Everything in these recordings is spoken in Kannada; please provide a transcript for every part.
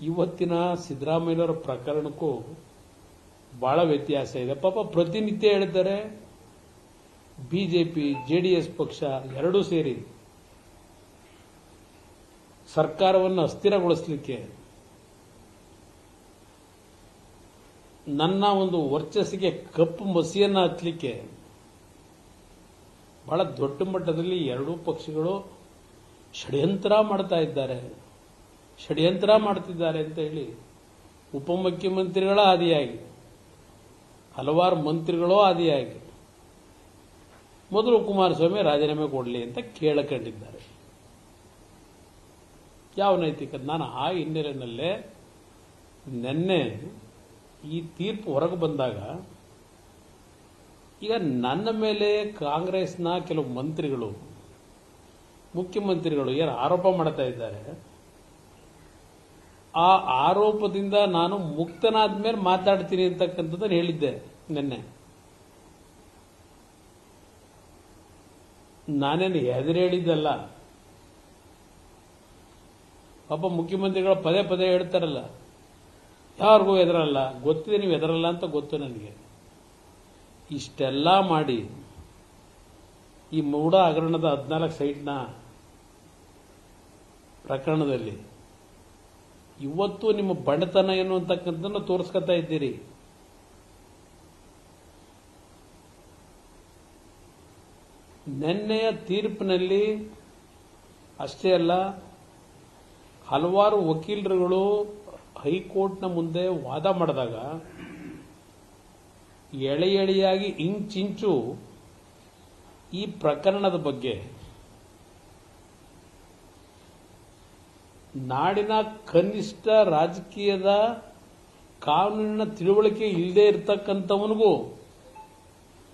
ಇವತ್ತಿನ ಸಿದ್ದರಾಮಯ್ಯನವರ ಪ್ರಕರಣಕ್ಕೂ ಬಹಳ ವ್ಯತ್ಯಾಸ ಇದೆ. ಪಾಪ ಪ್ರತಿನಿತ್ಯ ಹೇಳ್ತಾರೆ, ಬಿಜೆಪಿ, ಜೆಡಿಎಸ್ ಪಕ್ಷ ಎರಡೂ ಸೇರಿ ಸರ್ಕಾರವನ್ನು ಅಸ್ಥಿರಗೊಳಿಸಲಿಕ್ಕೆ ನನ್ನ ಒಂದು ವರ್ಚಸ್ಸಿಗೆ ಕಪ್ಪು ಮಸಿಯನ್ನು ಹತ್ತಲಿಕ್ಕೆ ಬಹಳ ದೊಡ್ಡ ಮಟ್ಟದಲ್ಲಿ ಎರಡೂ ಪಕ್ಷಗಳು ಷಡ್ಯಂತ್ರ ಮಾಡ್ತಾ ಇದ್ದಾರೆ. ಷಡ್ಯಂತ್ರ ಮಾಡ್ತಿದ್ದಾರೆ ಅಂತ ಹೇಳಿ ಉಪಮುಖ್ಯಮಂತ್ರಿಗಳ ಆದಿಯಾಗಿ ಹಲವಾರು ಮಂತ್ರಿಗಳೋ ಆದಿಯಾಗಿ ಮೊದಲು ಕುಮಾರಸ್ವಾಮಿ ರಾಜೀನಾಮೆ ಕೊಡಲಿ ಅಂತ ಕೇಳಕೊಂಡಿದ್ದಾರೆ. ಯಾವ ನೈತಿಕ ನಾನು ಆ ಹಿನ್ನೆಲೆಯಲ್ಲೇ ನಿನ್ನೆ ಈ ತೀರ್ಪು ಹೊರಗೆ ಬಂದಾಗ ಈಗ ನನ್ನ ಮೇಲೆ ಕಾಂಗ್ರೆಸ್ನ ಕೆಲವು ಮಂತ್ರಿಗಳು, ಮುಖ್ಯಮಂತ್ರಿಗಳು ಏನು ಆರೋಪ ಮಾಡ್ತಾ ಇದ್ದಾರೆ ಆ ಆರೋಪದಿಂದ ನಾನು ಮುಕ್ತನಾದ ಮೇಲೆ ಮಾತಾಡ್ತೀನಿ ಅಂತಕ್ಕಂಥದ್ದನ್ನು ಹೇಳಿದ್ದೆ ನಿನ್ನೆ. ನಾನೇನು ಹೆದರಿ ಹೇಳಿದ್ದಲ್ಲ. ಪಾಪ ಮುಖ್ಯಮಂತ್ರಿಗಳು ಪದೇ ಪದೇ ಹೇಳ್ತಾರಲ್ಲ, ಯಾರಿಗೂ ಎದರಲ್ಲ ಗೊತ್ತಿದೆ ನೀವು ಎದರಲ್ಲ ಅಂತ ಗೊತ್ತು ನನಗೆ. ಇಷ್ಟೆಲ್ಲ ಮಾಡಿ ಈ ಮೂಡ ಹಗರಣದ ಹದಿನಾಲ್ಕು ಸೈಟ್ನ ಪ್ರಕರಣದಲ್ಲಿ ಇವತ್ತು ನಿಮ್ಮ ಬಡತನ ಏನು ಅಂತಕ್ಕಂಥದ್ದನ್ನು ತೋರಿಸ್ಕೊತಾ ಇದ್ದೀರಿ. ನಿನ್ನೆಯ ತೀರ್ಪಿನಲ್ಲಿ ಅಷ್ಟೇ ಅಲ್ಲ, ಹಲವಾರು ವಕೀಲರುಗಳು ಹೈಕೋರ್ಟ್ನ ಮುಂದೆ ವಾದ ಮಾಡಿದಾಗ ಎಳೆ ಎಳೆಯಾಗಿ ಇಂಚಿಂಚು ಈ ಪ್ರಕರಣದ ಬಗ್ಗೆ ನಾಡಿನ ಕನಿಷ್ಠ ರಾಜಕೀಯದ ಕಾನೂನಿನ ತಿಳುವಳಿಕೆ ಇಲ್ಲದೆ ಇರತಕ್ಕಂಥವನಿಗೂ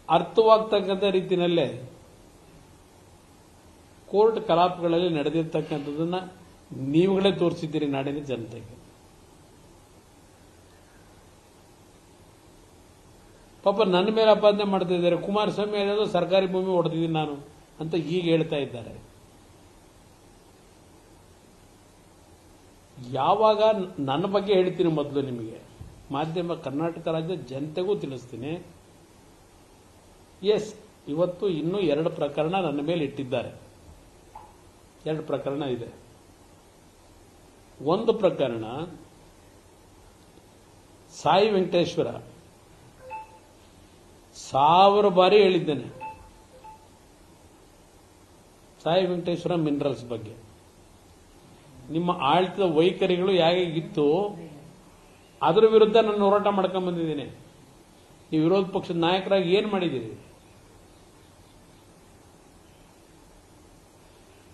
ಅರ್ಥವಾಗ್ತಕ್ಕಂಥ ರೀತಿಯಲ್ಲೇ ಕೋರ್ಟ್ ಕಲಾಪಗಳಲ್ಲಿ ನಡೆದಿರ್ತಕ್ಕಂಥದ್ದನ್ನ ನೀವುಗಳೇ ತೋರಿಸಿದ್ದೀರಿ ನಾಡಿನ ಜನತೆಗೆ. ಪಾಪ ನನ್ನ ಮೇಲೆ ಅಪಾದನೆ ಮಾಡ್ತಾ ಇದ್ದಾರೆ. ಕುಮಾರಸ್ವಾಮಿ ಹೇಳೋದು ಸರ್ಕಾರಿ ಭೂಮಿ ಹೊಡೆದಿದ್ದೀನಿ ನಾನು ಅಂತ ಈಗ ಹೇಳ್ತಾ ಇದ್ದಾರೆ. ಯಾವಾಗ ನನ್ನ ಬಗ್ಗೆ ಹೇಳ್ತೀನಿ ಮೊದಲು ನಿಮಗೆ. ಮಾಧ್ಯಮ ಕರ್ನಾಟಕ ರಾಜ್ಯದ ಜನತೆಗೂ ತಿಳಿಸ್ತೀನಿ. ಎಸ್ ಇವತ್ತು ಇನ್ನೂ ಎರಡು ಪ್ರಕರಣ ನನ್ನ ಮೇಲೆ ಇಟ್ಟಿದ್ದಾರೆ. ಎರಡು ಪ್ರಕರಣ ಇದೆ. ಒಂದು ಪ್ರಕರಣ ಸಾಯಿ ವೆಂಕಟೇಶ್ವರ. ಸಾವಿರ ಬಾರಿ ಹೇಳಿದ್ದೇನೆ. ಸಾಯಿ ವೆಂಕಟೇಶ್ವರ ಮಿನರಲ್ಸ್ ಬಗ್ಗೆ. ನಿಮ್ಮ ಆಳ್ತದ ವೈಖರಿಗಳು ಹೇಗಿತ್ತು ಅದರ ವಿರುದ್ಧ ನಾನು ಹೋರಾಟ ಮಾಡ್ಕೊಂಡ್ ಬಂದಿದ್ದೀನಿ. ನೀವು ವಿರೋಧ ಪಕ್ಷದ ನಾಯಕರಾಗಿ ಏನ್ ಮಾಡಿದ್ದೀರಿ?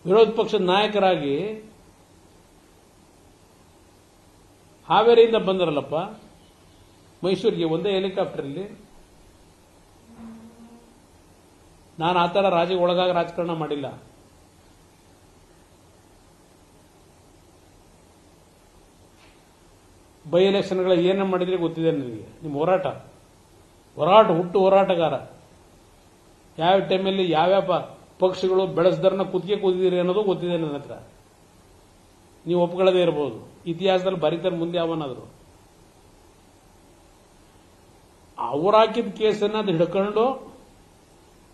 ವಿರೋಧ ಪಕ್ಷದ ನಾಯಕರಾಗಿ ಹಾವೇರಿಯಿಂದ ಬಂದರಲ್ಲಪ್ಪ? ಮೈಸೂರಿಗೆ ಒಂದೇ ಹೆಲಿಕಾಪ್ಟರ್ ಹೆಲಿಕಾಪ್ಟರ್ಲಿ ನಾನು ಆ ಥರ ರಾಜ ಒಳಗಾಗಿ ರಾಜಕಾರಣ ಮಾಡಿಲ್ಲ. ಬೈ ಎಲೆಕ್ಷನ್ಗಳ ಏನೇನು ಮಾಡಿದ್ರೆ ಗೊತ್ತಿದೆ ನನಗೆ ನಿಮ್ಮ ಹೋರಾಟ. ಹೋರಾಟ, ಹುಟ್ಟು ಹೋರಾಟಗಾರ. ಯಾವ ಟೈಮಲ್ಲಿ ಯಾವ್ಯಾವ ಪಕ್ಷಗಳು ಬೆಳೆಸ್ದರನ್ನ ಕುತ್ತಿಗೆ ಕೂದಿದ್ದೀರಿ ಅನ್ನೋದು ಗೊತ್ತಿದೆ ನನ್ನ ಹತ್ರ. ನೀವು ಒಪ್ಕೊಳ್ಳದೇ ಇರಬಹುದು ಇತಿಹಾಸದಲ್ಲಿ ಬರೀತಾರೆ ಮುಂದೆ ಯಾವನಾದ್ರು. ಅವರಾಕಿದ ಕೇಸನ್ನ ಅದು ಹಿಡ್ಕೊಂಡು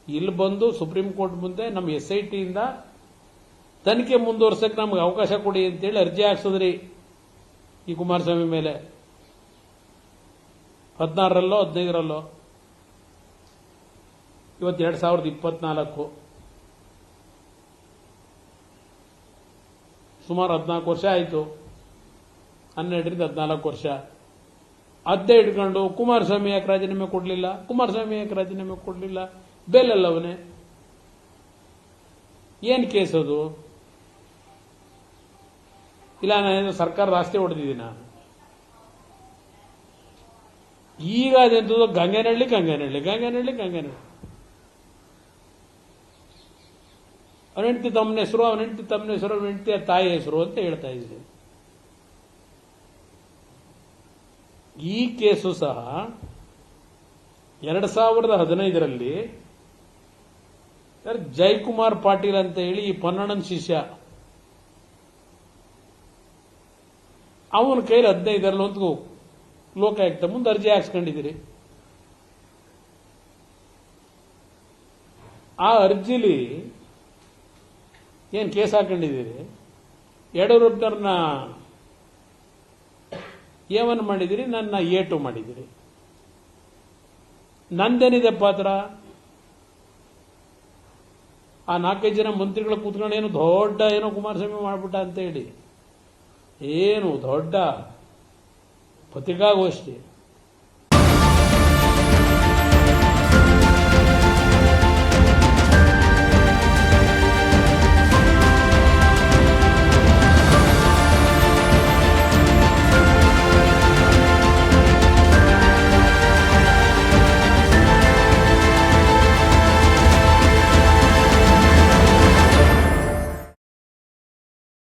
ಇಲ್ಲಿ ಬಂದು ಸುಪ್ರೀಂ ಕೋರ್ಟ್ ಮುಂದೆ ನಮ್ಮ ಎಸ್ ಐ ಟಿಯಿಂದ ತನಿಖೆ ಮುಂದುವರ್ಸಕ್ಕೆ ನಮ್ಗೆ ಅವಕಾಶ ಕೊಡಿ ಅಂತೇಳಿ ಅರ್ಜಿ ಹಾಕ್ಸಿದ್ರಿ. ಈ ಕುಮಾರಸ್ವಾಮಿ ಮೇಲೆ? ಹದಿನಾರರಲ್ಲೋ, ಹದಿನೈದರಲ್ಲೋ? ಇವತ್ತು ಎರಡು ಸಾವಿರದ ಇಪ್ಪತ್ನಾಲ್ಕು. ಸುಮಾರು ಹದಿನಾಲ್ಕು ವರ್ಷ ಆಯಿತು. ಹನ್ನೆರಡರಿಂದ ಹದಿನಾಲ್ಕು ವರ್ಷ. ಅದ್ದೇ ಇಟ್ಕೊಂಡು ಕುಮಾರಸ್ವಾಮಿ ಯಾಕೆ ರಾಜೀನಾಮೆ ಕೊಡಲಿಲ್ಲ. ಕುಮಾರಸ್ವಾಮಿ ಯಾಕೆ ರಾಜೀನಾಮೆ ಕೊಡಲಿಲ್ಲ. ಬೇಲಲ್ಲ ಅವನೇ ಏನು ಕೇಸ್ ಅದು? ಇಲ್ಲ ನಾನೇನು ಸರ್ಕಾರ ಆಸ್ತಿ ಹೊಡೆದಿದ್ದೀನ? ಈಗ ಅದೆಂತದ್ದು? ಗಂಗನಹಳ್ಳಿ ಗಂಗನಹಳ್ಳಿ ಗಂಗನಹಳ್ಳಿ ಗಂಗನಹಳ್ಳಿ. ಅವನ ಹೆಂಡತಿ ತಮ್ಮನ ಹೆಸರು ಅವನ ಹೆಂಡತಿ ತಮ್ಮನ ಹೆಸರು ಅವನ ತಾಯಿ ಹೆಸರು ಅಂತ ಹೇಳ್ತಾ ಇದ್ದೀನಿ. ಈ ಕೇಸು ಸಹ ಎರಡು ಸಾವಿರದ ಹದಿನೈದರಲ್ಲಿ ಜೈಕುಮಾರ್ ಪಾಟೀಲ್ ಅಂತ ಹೇಳಿ ಈ ಪನ್ನಣ್ಣನ ಶಿಷ್ಯ ಅವನ ಕೈಲಿ ಹದಿನೈದರಲ್ಲಿ ಒಂದು ಲೋಕಾಯುಕ್ತ, ಮುಂದೆ ಅರ್ಜಿ ಹಾಕ್ಸ್ಕೊಂಡಿದ್ದೀರಿ. ಆ ಅರ್ಜಿಲಿ ಏನು ಕೇಸ್ ಹಾಕೊಂಡಿದ್ದೀರಿ ಯಡಿಯೂರಪ್ಪನವ್ರನ್ನ ಏವನ್ ಮಾಡಿದಿರಿ ನನ್ನ ಏಟು ಮಾಡಿದಿರಿ ನಂದೇನಿದೆ ಪಾತ್ರ? ಆ ನಾಲ್ಕೈದು ಜನ ಮಂತ್ರಿಗಳು ಕೂತ್ಕೊಂಡು ಏನು ದೊಡ್ಡ ಏನೋ ಕುಮಾರಸ್ವಾಮಿ ಮಾಡ್ಬಿಟ್ಟ ಅಂತ ಹೇಳಿ. ಏನು ದೊಡ್ಡ ಪತ್ರಿಕಾಗೋಷ್ಠಿ.